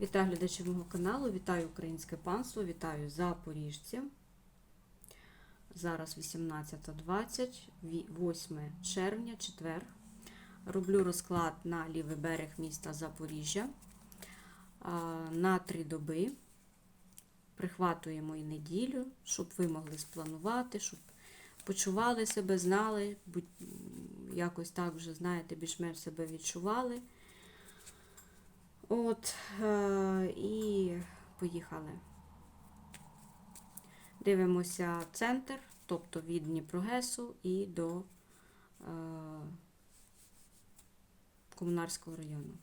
Вітаю глядачів мого каналу, вітаю українське панство, вітаю запоріжців. Зараз 18.20, 8 червня, четвер. Роблю розклад на лівий берег міста Запоріжжя на три доби. Прихватуємо і неділю, щоб ви могли спланувати, щоб почували себе, знали, якось так вже, знаєте, більш-менш себе відчували. От, е, і поїхали. Дивимося центр, тобто від Дніпрогесу і до е, Комунарського району.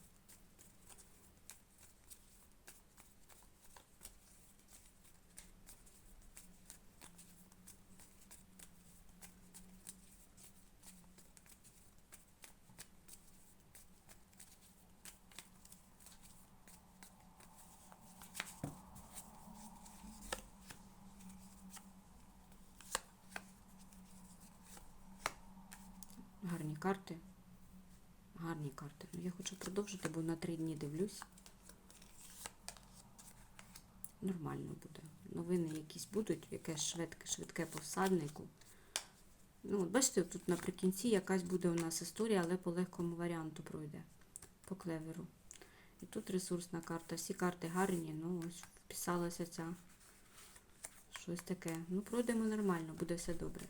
Гарні карти. Гарні карти. Ну, я хочу продовжити, бо на три дні дивлюсь. Нормально буде. Новини якісь будуть, якесь швидке, швидке по всаднику. Ну, от бачите, тут наприкінці якась буде у нас історія, але по легкому варіанту пройде. По клеверу. І тут ресурсна карта. Всі карти гарні, ну ось вписалася ця. Щось таке. Ну, пройдемо нормально, буде все добре.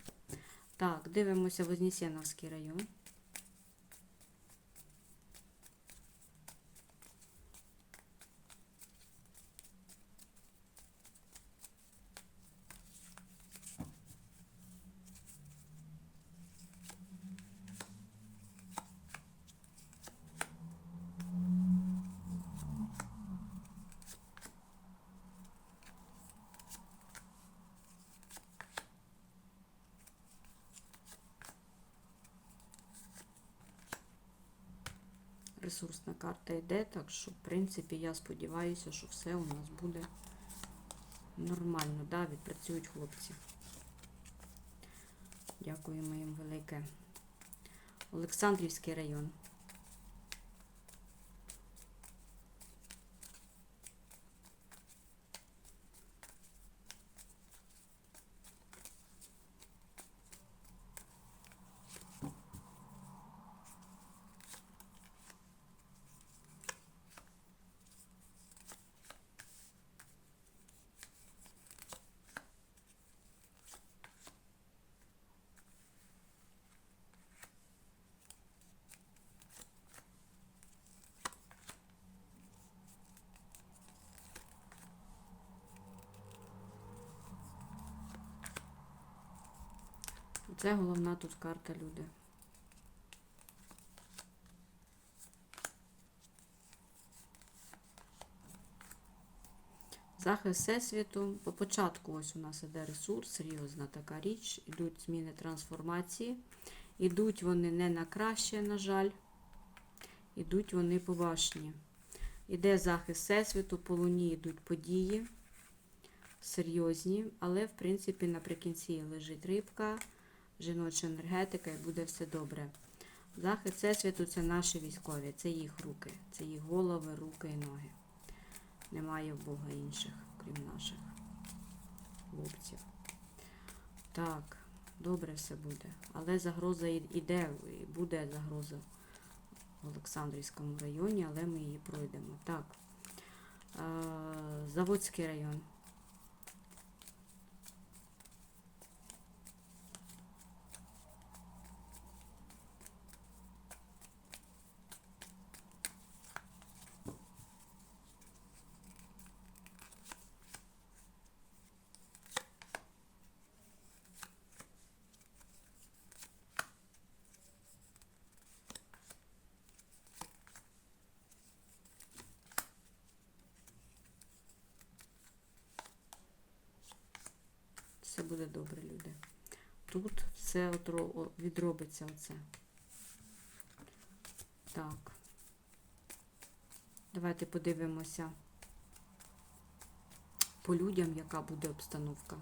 Так, дивимося Вознесеновський район. Ресурсна карта йде, так що, в принципі, я сподіваюся, що все у нас буде нормально. Да, відпрацюють хлопці. Дякуємо їм велике. Олександрівський район. Це головна тут карта люди. Захист Всесвіту. По початку ось у нас іде ресурс, серйозна така річ. Ідуть зміни трансформації. Ідуть вони не на краще, на жаль. Ідуть вони по башні. Іде захист Всесвіту, по луні йдуть події серйозні, але, в принципі, наприкінці лежить рибка, жіноча енергетика і буде все добре. Захист Всесвіту це наші військові, це їх руки, це їх голови, руки і ноги. Немає в Бога інших, крім наших хлопців. Так, добре все буде. Але загроза іде, буде загроза в Олександрівському районі, але ми її пройдемо. Так. Е, Заводський район. Все буде добре, люди. Тут все відробиться оце. Так. Давайте подивимося по людям, яка буде обстановка.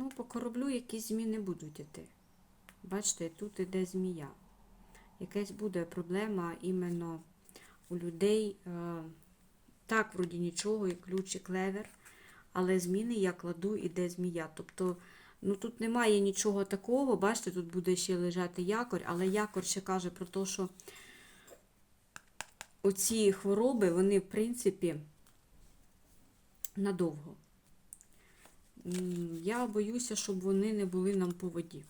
Ну, по кораблю якісь зміни будуть іти. Бачите, тут іде змія. Якась буде проблема іменно у людей. Е, так, вроді нічого, і ключ, і клевер, але зміни я кладу, іде змія. Тобто, ну тут немає нічого такого. Бачите, тут буде ще лежати якорь, але якорь ще каже про те, що оці хвороби, вони, в принципі, надовго. Я боюся, щоб вони не були нам по воді.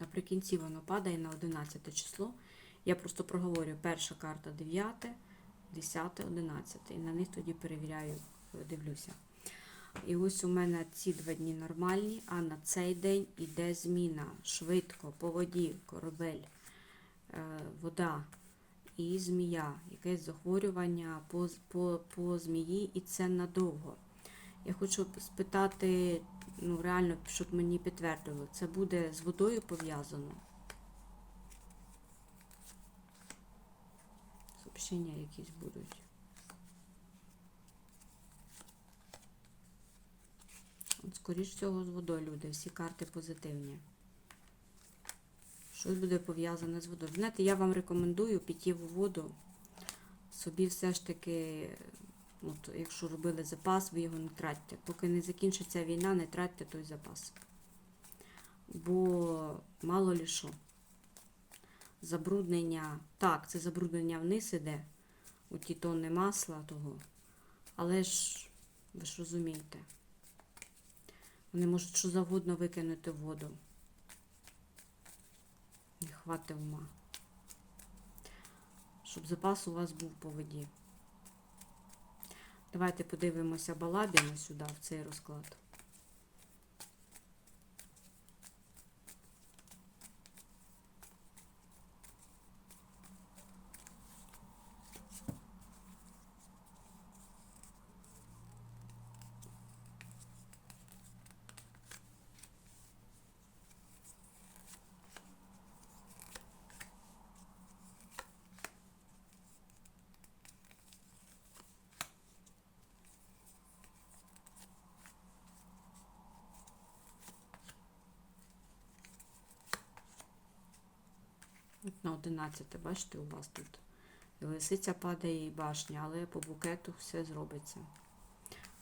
Наприкінці воно падає на 11 число. Я просто проговорю перша карта 9, 10, 11. І на них тоді перевіряю, е, дивлюся. І ось у мене ці два дні нормальні, а на цей день іде зміна. Швидко, по воді, корабель, е, вода і змія. Якесь захворювання по, по, по змії, і це надовго. Я хочу спитати, ну реально, щоб мені підтвердили, це буде з водою пов'язано. Сообщення якісь будуть. От, скоріш всього, з водою люди, всі карти позитивні. Щось буде пов'язане з водою. Знаєте, я вам рекомендую питєву воду. Собі все ж таки, от, якщо робили запас, ви його не тратьте. Поки не закінчиться війна, не тратьте той запас. Бо мало лі що. Забруднення, так, це забруднення вниз іде, у ті тонни масла того. Але ж, ви ж розумієте, вони можуть що завгодно викинути воду. Не хватить ума. Щоб запас у вас був по воді. Давайте подивимося балабіну сюди, в цей розклад. На 11, бачите, у вас тут. І лисиця падає і башня, але по букету все зробиться.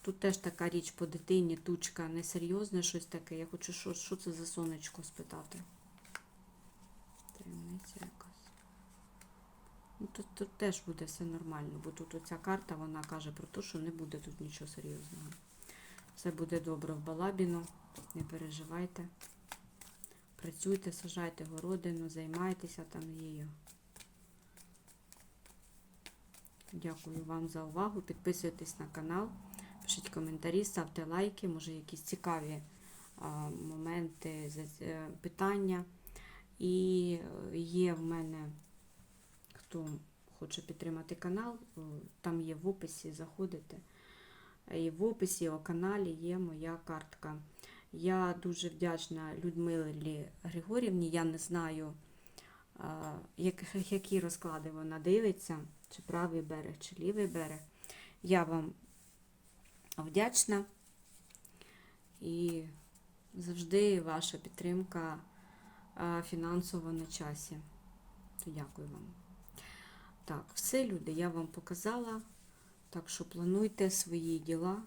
Тут теж така річ по дитині, тучка, несерйозне щось таке. Я хочу, що, що це за сонечко спитати. Таємниця якась. Ну, тут, тут теж буде все нормально, бо тут оця карта, вона каже про те, що не буде тут нічого серйозного. Все буде добре в Балабіну, не переживайте. Працюйте, сажайте городину, займайтеся там її. Дякую вам за увагу. Підписуйтесь на канал, пишіть коментарі, ставте лайки, може якісь цікаві моменти, е, питання. І е, є в мене, хто хоче підтримати канал, е, там є в описі, заходите. І в описі у каналі є моя картка. Я дуже вдячна Людмилі Григорівні. Я не знаю, як, які розклади вона дивиться, чи правий берег, чи лівий берег. Я вам вдячна і завжди ваша підтримка фінансово на часі. Дякую вам. Так, все, люди, я вам показала. Так що плануйте свої діла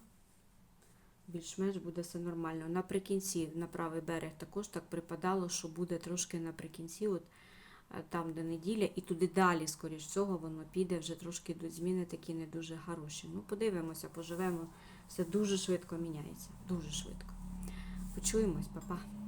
більш-менш буде все нормально. Наприкінці на правий берег також так припадало, що буде трошки наприкінці, от е, там, де неділя, і туди далі, скоріш всього, воно піде, вже трошки йдуть зміни такі не дуже хороші. Ну, подивимося, поживемо. Все дуже швидко міняється. Дуже швидко. Почуємось, па-па.